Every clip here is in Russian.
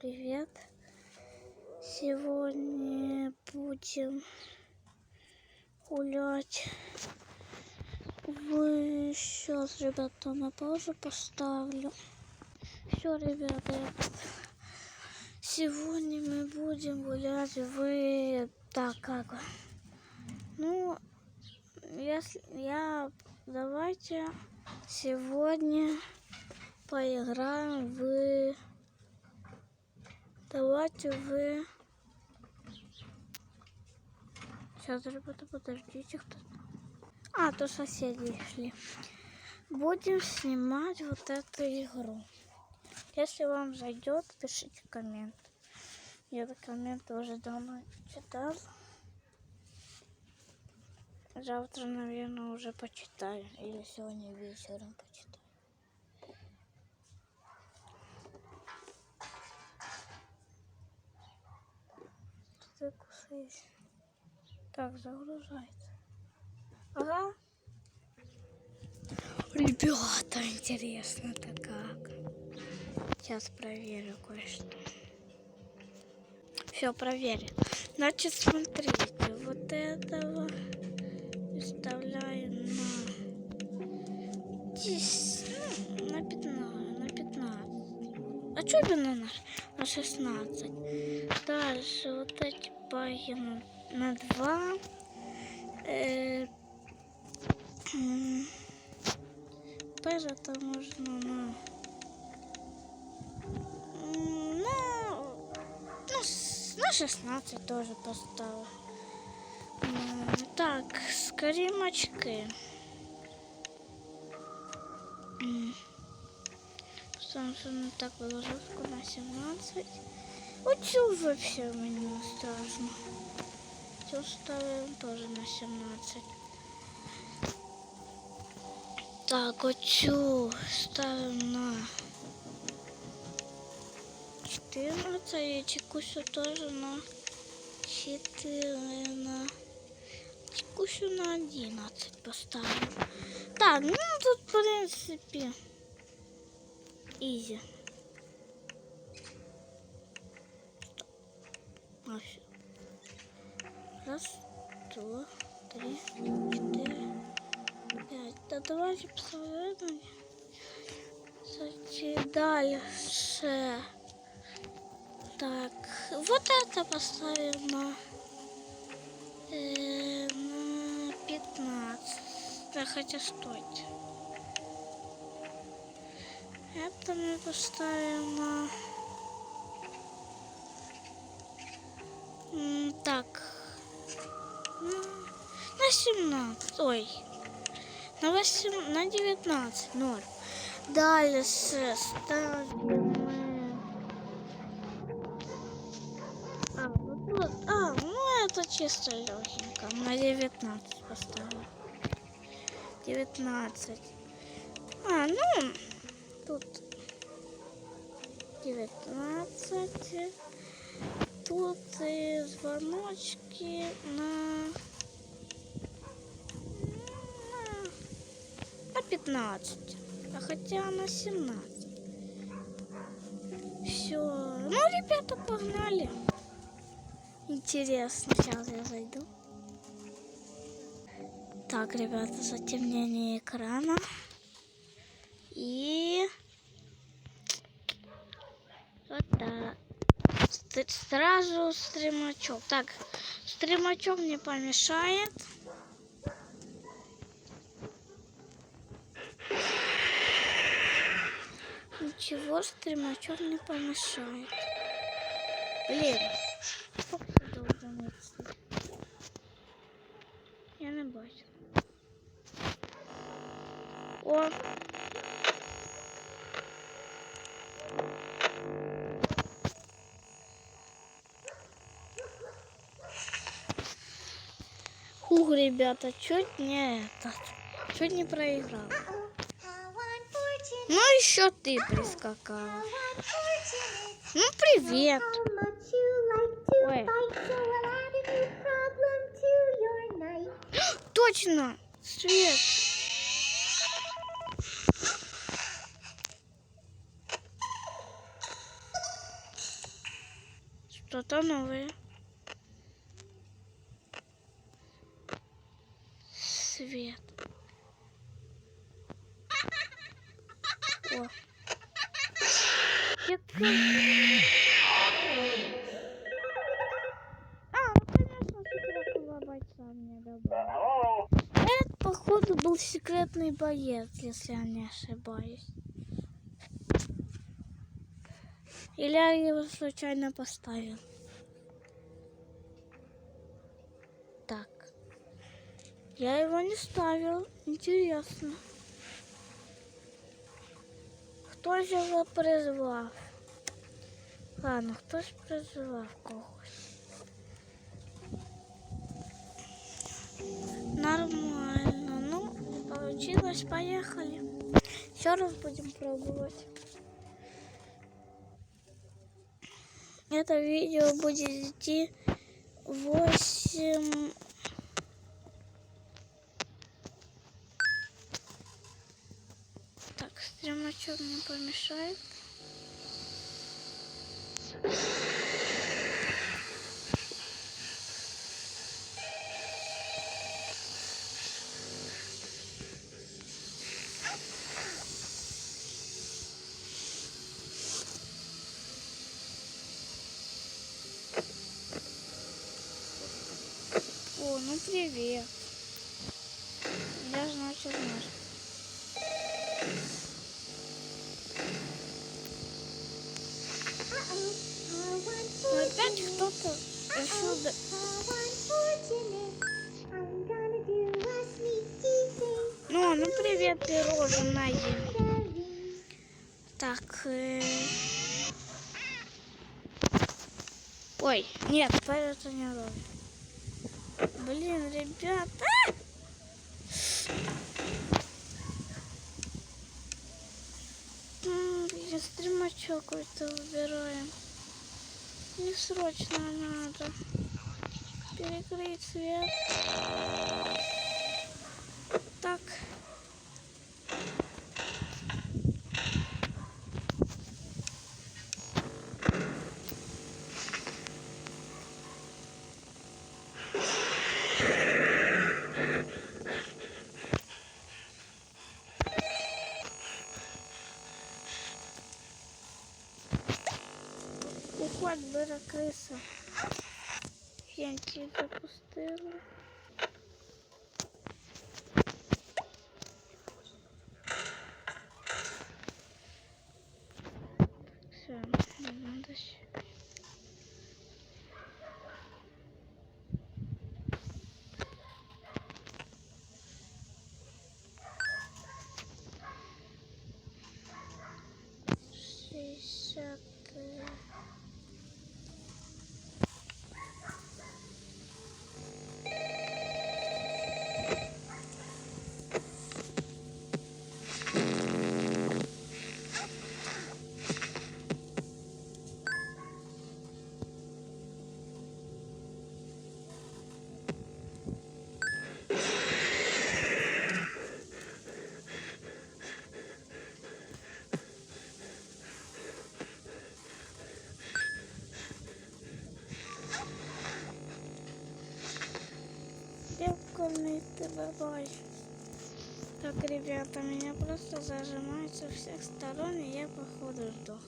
Привет. Сегодня будем гулять. Вы сейчас, ребята, на паузу поставлю. Все, ребята, сегодня мы будем гулять. Вы так как? Ну, если я давайте сегодня поиграем в Давайте вы... Сейчас, ребята, подождите, кто А, то соседи шли. Будем снимать вот эту игру. Если вам зайдет, пишите коммент. Я этот коммент уже давно читал. Завтра, наверное, уже почитаю. Или сегодня вечером кусаешь. Так, загружается. Ага. Ребята, интересно-то как. Сейчас проверю кое-что. Все, проверю. Значит, смотрите, вот этого выставляем на 10, ну, на 15, на 15. А что именно на, на 16? Дальше вот эти баги на, на 2. Э, Тоже это можно на... На, ну, на 16 тоже поставил. Так, скоримочки. Samsung так выложилку на 17. Оцю вообще мені не страшно. Цю ставим тоже на 17. Так, оцю ставим на 14 и текущую тоже на 4 на текущую на 11 поставим. Так, ну тут в принципе изи. А. Раз, два, три, четыре, пять. Да давайте посмотрим. Кстати, дальше. Так, вот это поставим на, э, на 15. Да, хотя стойте. Это мы поставим на... Так. На 17. Ой. На 8, на 19. 0. Дальше ставим А, вот тут. А, ну это чисто легенько. На 19 поставим. 19. А, ну, тут 19. Тут звоночки на, на 15. А хотя на 17. Все. Ну, ребята, погнали. Интересно. Сейчас я зайду. Так, ребята, затемнение экрана. И вот так. Сразу стримачок. Так, стримачок не помешает. Ничего, стримачок не помешает. Блин, сколько должен идти? Я не бачу. О! Ух, ребята, чуть не этот, чуть не проиграл. Ну еще ты прискакала. Ну привет. Ой. Точно, Свет. Что-то новое. Свет. О. А, ну конечно, секретного бойца мне добавили. Это, походу, был секретный боец, если я не ошибаюсь. Или я его случайно поставил. Так. Я его не ставил. Интересно. Хто ж його призвав? Ладно, хтось призвав когось. Нормально. Ну, получилось. Поехали. Еще раз будем пробовать. Это видео будет идти 8... Так, стримачок не помешает. О, ну привет. Я же начал наш. Ну, привет, пирожное. Так. э, Ой, нет, это не роль. Блин, ребята. М, Я стримачок какой-то выбираем. Не срочно надо. Перекрыть свет. Так. Уходь, бира криса. Я тебе запустила. Все, не надо щ- Шестьдесят. э, Бабай. Так, ребята, меня просто зажимают со всех сторон, и я походу сдох.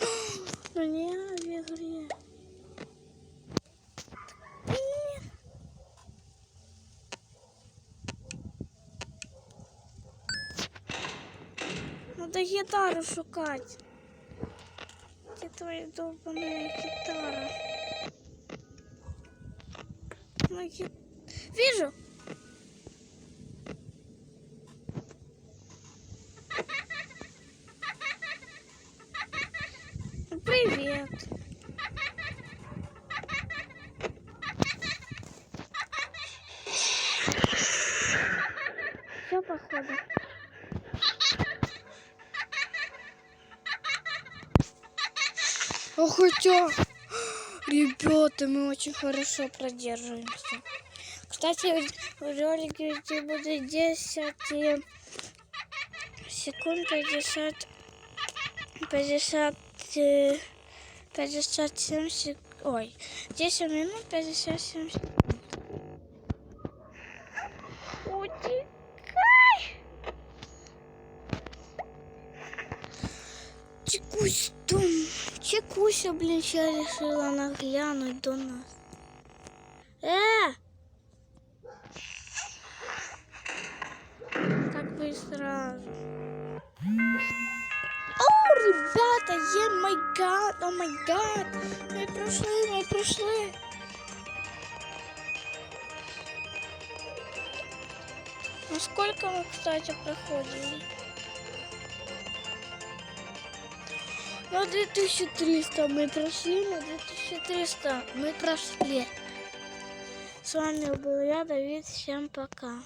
Ну не я. Блин. Надо гитару шукать. Где твоя долбаная гитара? Ги- Вижу! Привет! Все, походу. А хотя, ребята, мы очень хорошо продерживаемся. Кстати, в ролике где будет 10 и секунд 50 50, э, 57 сек... Ой, 10 минут 57 секунд. Чекусь дом. Чекуся, блин, сейчас решила наглянуть до нас. Э! Как бы и сразу. О, ребята, е май гад, о май гад. Мы прошли, мы прошли. Ну сколько мы, кстати, проходили? Ну, 2300 мы прошли, на 2300 мы прошли. С вами был я, Давид. Всем пока.